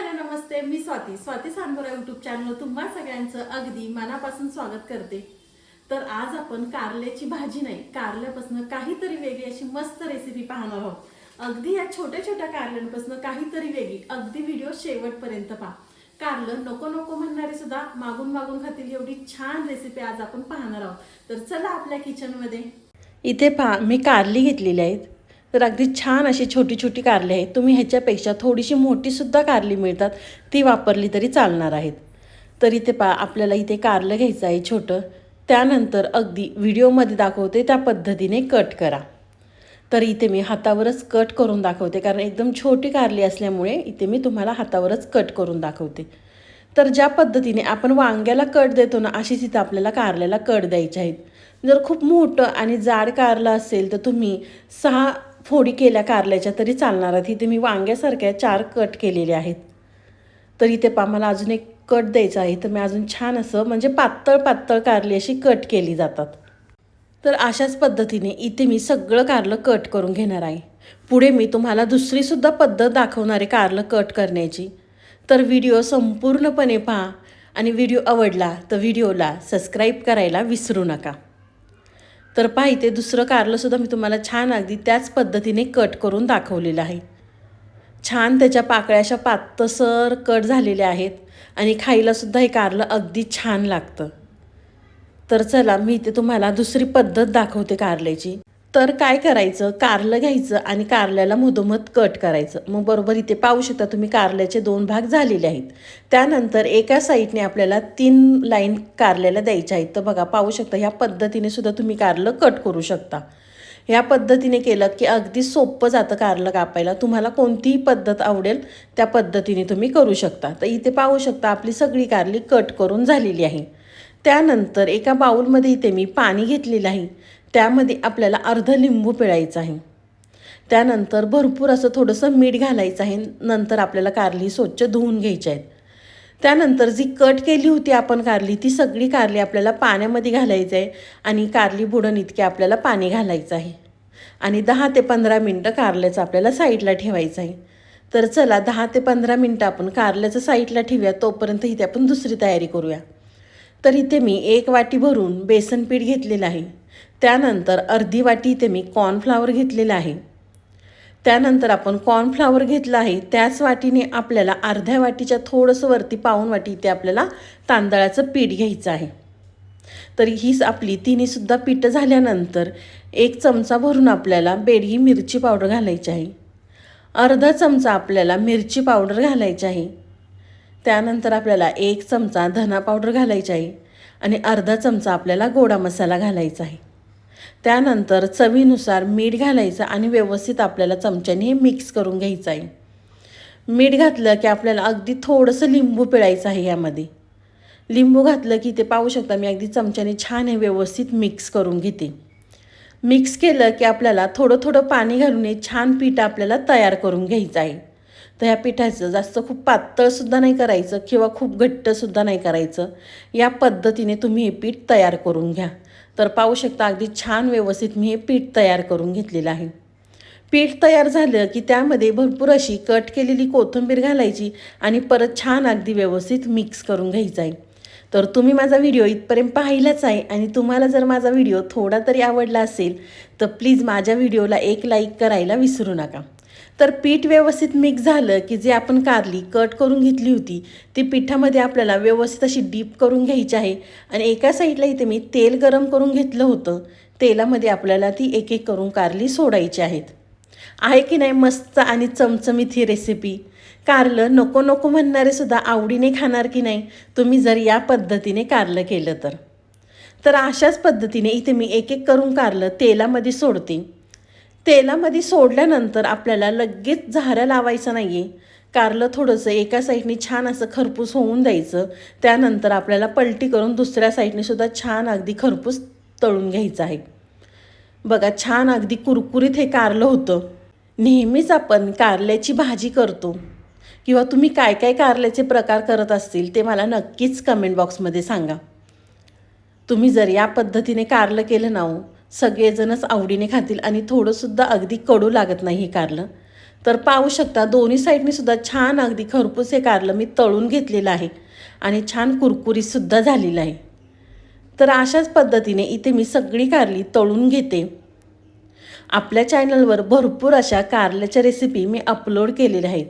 Hello नमस्ते. मी Swati. Swati Sangora YouTube channel तुम्हा सगळ्यांचं अगदी मनापासून स्वागत करते. तर आज आपण कारल्याची भाजी नाही कारल्यापासून काहीतरी वेगळी अशी मस्त रेसिपी पाहणार आहोत. अगदी या छोट्या छोट्या कारल्यांपासून काहीतरी वेगळी अगदी व्हिडिओ शेवटपर्यंत पहा. कारलं नको नको म्हणणारे सुद्धा मागून मागून खातील एवढी छान रेसिपी आज आपण पाहणार आहोत. तर चला आपल्या किचनमध्ये इथे पहा मी कारली घेतलेली आहेत. तर अगदी छान अशी छोटी छोटी कारली आहेत. तुम्ही ह्याच्यापेक्षा थोडीशी मोठीसुद्धा कारली मिळतात. ती वापरली तरी चालणार आहेत. तर इथे पा आपल्याला इथे कारलं घ्यायचं आहे छोटं. त्यानंतर अगदी व्हिडिओमध्ये दाखवते त्या पद्धतीने कट करा. तर इथे मी हातावरच कट करून दाखवते. कारण एकदम छोटी कारली असल्यामुळे इथे मी तुम्हाला हातावरच कट करून दाखवते. तर ज्या पद्धतीने आपण वांग्याला कट देतो ना अशीच इथं आपल्याला कारल्याला कट द्यायचे आहेत. जर खूप मोठं आणि जाड कारलं असेल तर तुम्ही सहा फोडी केल्या कारल्याच्या तरी चालणार आहेत. इथे मी वांग्यासारख्या चार कट केलेले आहेत. तर इथे पा मला अजून एक कट द्यायचा आहे. तर मी अजून छान असं म्हणजे पातळ पातळ कारली अशी कट केली जातात. तर अशाच पद्धतीने इथे मी सगळं कारलं कट करून घेणार आहे. पुढे मी तुम्हाला दुसरीसुद्धा पद्धत दाखवणार आहे कारलं कट करण्याची. तर व्हिडिओ संपूर्णपणे पहा. आणि व्हिडिओ आवडला तर व्हिडिओला सबस्क्राईब करायला विसरू नका. तर पहा इथे दुसरं कारलंसुद्धा मी तुम्हाला छान अगदी त्याच पद्धतीने कट करून दाखवलेलं आहे. छान त्याच्या पाकळ्याशा पातसर कट झालेल्या आहेत आणि खायलासुद्धा हे कारलं अगदी छान लागतं. तर चला मी इथे तुम्हाला दुसरी पद्धत दाखवते कारल्याची. तर काय करायचं? कारलं घ्यायचं आणि कारल्याला मधोमध कट करायचं. मग बरोबर इथे पाहू शकता तुम्ही कारल्याचे दोन भाग झालेले आहेत. त्यानंतर एका साईडने आपल्याला तीन लाईन कारल्याला द्यायच्या आहेत. तर बघा पाहू शकता ह्या पद्धतीने सुद्धा तुम्ही कारलं कट करू शकता. ह्या पद्धतीने केलं की अगदी सोपं जातं कारलं कापायला. तुम्हाला कोणतीही पद्धत आवडेल त्या पद्धतीने तुम्ही करू शकता. तर इथे पाहू शकता आपली सगळी कारली कट करून झालेली आहे. त्यानंतर एका बाऊलमध्ये इथे मी पाणी घेतलेलं आहे. त्यामध्ये आपल्याला अर्ध लिंबू पिळायचं आहे. त्यानंतर भरपूर असं थोडंसं मीठ घालायचं आहे. नंतर आपल्याला कारली स्वच्छ धुवून घ्यायची आहेत. त्यानंतर जी कट केली होती आपण कारली ती सगळी कारली आपल्याला पाण्यामध्ये घालायचं आहे आणि कारली बुडण इतके आपल्याला पाणी घालायचं आहे. आणि दहा ते पंधरा मिनटं कारल्याचं आपल्याला साईडला ठेवायचं आहे. तर चला दहा ते पंधरा मिनटं आपण कारल्याचं साईडला ठेवूया. तोपर्यंत इथे आपण दुसरी तयारी करूया. तर इथे मी एक वाटी भरून बेसन पीठ घेतलेलं आहे. त्यानंतर अर्धी वाटी इथे मी कॉर्नफ्लावर घेतलेलं आहे. त्यानंतर आपण कॉर्नफ्लावर घेतलं आहे त्याच वाटीने आपल्याला अर्ध्या वाटीच्या थोडंसं वरती पाऊन वाटी इथे आपल्याला तांदळाचं पीठ घ्यायचं आहे. तर हीच आपली तिन्हीसुद्धा पीठं झाल्यानंतर एक चमचा भरून आपल्याला बेडगी मिरची पावडर घालायची आहे. अर्धा चमचा आपल्याला मिरची पावडर घालायची आहे. त्यानंतर आपल्याला एक चमचा धना पावडर घालायची आहे आणि अर्धा चमचा आपल्याला गोडा मसाला घालायचा आहे. त्यानंतर चवीनुसार मीठ घालायचं आणि व्यवस्थित आपल्याला चमच्याने हे मिक्स करून घ्यायचं आहे. मीठ घातलं की आपल्याला अगदी थोडंसं लिंबू पिळायचं आहे यामध्ये लिंबू घातलं की ते पाहू शकता मी अगदी चमच्याने छान हे व्यवस्थित मिक्स करून घेते. मिक्स केलं की आपल्याला थोडं थोडं पाणी घालून हे छान पीठ आपल्याला तयार करून घ्यायचं आहे. तर ह्या पिठाचं जास्त खूप पातळसुद्धा नाही करायचं किंवा खूप घट्टसुद्धा नाही करायचं. या पद्धतीने तुम्ही हे पीठ तयार करून घ्या. तर पाहू शकता अगदी छान व्यवस्थित मी हे पीठ तयार करून घेतलेलं आहे. पीठ तयार झालं की त्यामध्ये भरपूर अशी कट केलेली कोथिंबीर घालायची आणि परत छान अगदी व्यवस्थित मिक्स करून घ्यायचं आहे. तर तुम्ही माझा व्हिडिओ इथपर्यंत पाहिलाच आहे आणि तुम्हाला जर माझा व्हिडिओ थोडा तरी आवडला असेल तर प्लीज माझ्या व्हिडिओला एक लाईक करायला विसरू नका. तर पीठ व्यवस्थित मिक्स झालं की जे आपण कारली कट करून घेतली होती ती पिठामध्ये आपल्याला व्यवस्थित अशी डीप करून घ्यायची आहे. आणि एका साईडला इथे मी तेल गरम करून घेतलं होतं. तेलामध्ये आपल्याला ती एक एक करून कारली सोडायची आहेत. आहे की नाही मस्त आणि चमचमीत ही रेसिपी कारलं नको नको म्हणणारे सुद्धा आवडीने खाणार की नाही? तुम्ही जर या पद्धतीने कारलं केलं तर. तर अशाच पद्धतीने इथे मी एक एक करून कारलं तेलामध्ये सोडते. तेलामध्ये सोडल्यानंतर आपल्याला लगेच झाऱ्या लावायचं नाही आहे कारलं थोडंसं एका साईडने छान असं खरपूस होऊन द्यायचं. त्यानंतर आपल्याला पलटी करून दुसऱ्या साईडने सुद्धा छान अगदी खरपूस तळून घ्यायचं आहे. बघा छान अगदी कुरकुरीत हे कारलं होतं. नेहमीच आपण कारल्याची भाजी करतो. किंवा तुम्ही काय काय कारल्याचे प्रकार करत असतील ते मला नक्कीच कमेंट बॉक्समध्ये सांगा. तुम्ही जर या पद्धतीने कारलं केलं ना हो सगळेजणच आवडीने खातील आणि थोडंसुद्धा अगदी कडू लागत नाही हे कारलं. तर पाहू शकता दोन्ही साईडनी सुद्धा छान अगदी खरपूस हे कारलं मी तळून घेतलेलं आहे आणि छान कुरकुरीतसुद्धा झालेलं आहे. तर अशाच पद्धतीने इथे मी सगळी कारली तळून घेते. आपल्या चॅनलवर भरपूर अशा कारल्याच्या रेसिपी मी अपलोड केलेल्या आहेत.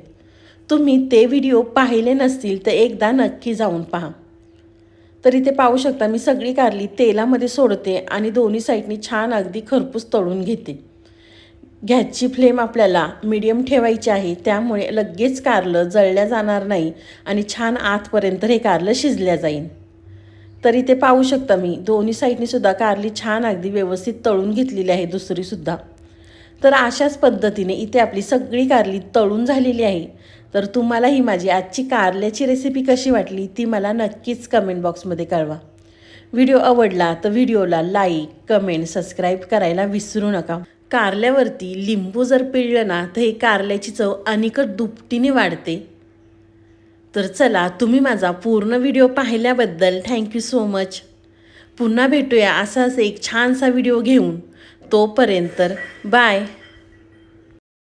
तुम्ही ते व्हिडिओ पाहिले नसतील तर एकदा नक्की जाऊन पहा. तर इथे पाहू शकता मी सगळी कारली तेलामध्ये सोडते आणि दोन्ही साईडनी छान अगदी खरपूस तळून घेते. गॅसची फ्लेम आपल्याला मीडियम ठेवायची आहे त्यामुळे लगेच कारलं जळल्या जाणार नाही आणि छान आतपर्यंत हे कारलं शिजल्या जाईल तर इथे पाहू शकता मी दोन्ही साईडनीसुद्धा कारली छान अगदी व्यवस्थित तळून घेतलेली आहे दुसरीसुद्धा. तर अशाच पद्धतीने इथे आपली सगळी कारली तळून झालेली आहे. तर तुम्हाला ही माझी आजची कारल्याची रेसिपी कशी वाटली ती मला नक्कीच कमेंट बॉक्समध्ये कळवा. व्हिडिओ आवडला तर व्हिडिओला लाईक कमेंट सबस्क्राईब करायला विसरू नका. कारल्यावरती लिंबू जर पिळलं ना तर हे कारल्याची चव अनिकट दुपटीने वाढते. तर चला तुम्ही माझा पूर्ण व्हिडिओ पाहिल्याबद्दल थँक्यू सो मच पुन्हा भेटूया असाच एक छानसा व्हिडिओ घेऊन. तोपर्यंत बाय